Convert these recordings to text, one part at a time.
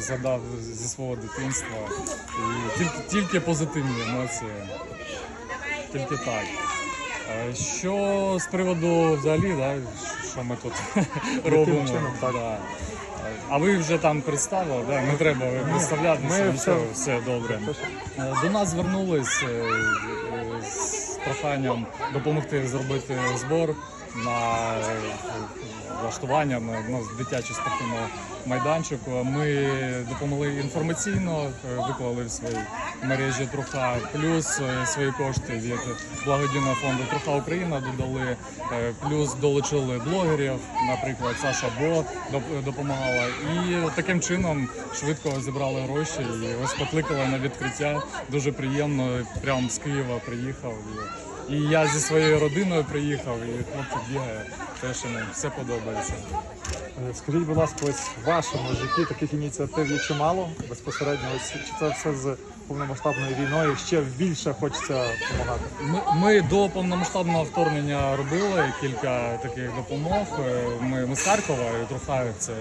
Згадав зі свого дитинства. І тільки, тільки позитивні емоції. Тільки так. Що з приводу взагалі, да, що ми тут робимо? чином, так. Да. А ви вже там представили, да? не треба представлятися, ми все- все добре. Е, До нас звернулись е, е, з проханням допомогти зробити збор на е, влаштування на ну, дитячого спортивного майданчику. Ми допомогли інформаційно, е, виклали в своїй мережі Труха, плюс е, свої кошти від благодійного фонду Труха Україна додали, е, плюс долучили блогерів, наприклад, Саша Бо доп- допомагала. І таким чином швидко зібрали гроші і ось покликали на відкриття. Дуже приємно. Прямо з Києва приїхав. І я зі своєю родиною приїхав, і хлопці бігає. Теж йому все подобається. Е, Скажіть, будь ласка, ось в вашому житті таких ініціатив є чимало безпосередньо. Ось чи це все з повномасштабною війною ще більше хочеться допомагати? Ми, ми до повномасштабного вторгнення робили кілька таких допомог. Е, Ми, ми з Харкова, і Трухаєв це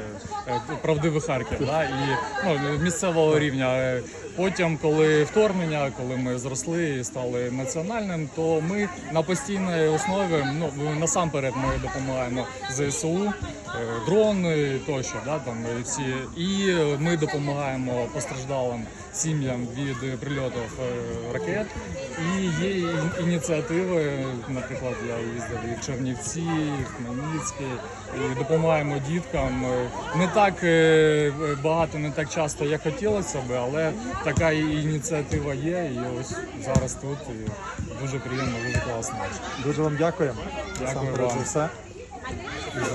е, правдивий Харків, да? і ну, місцевого рівня. Потім, коли вторгнення, коли ми зросли і стали національним, то ми на постійній основі, ну насамперед, ми допомагаємо ЗСУ, е, дрони тощо, да, там і ці, і ми допомагаємо постраждалим сім'ям від прильотів е, ракет. І є ініціативи, наприклад, я їздив і в Чернівці, і в Хмельницький, і допомагаємо діткам. Е, Не так багато, не так часто, як хотілося би, але така ініціатива є. І ось зараз тут і дуже приємно, дуже класно. Дуже вам дякуємо. Дякую Насамперед вам. за все. І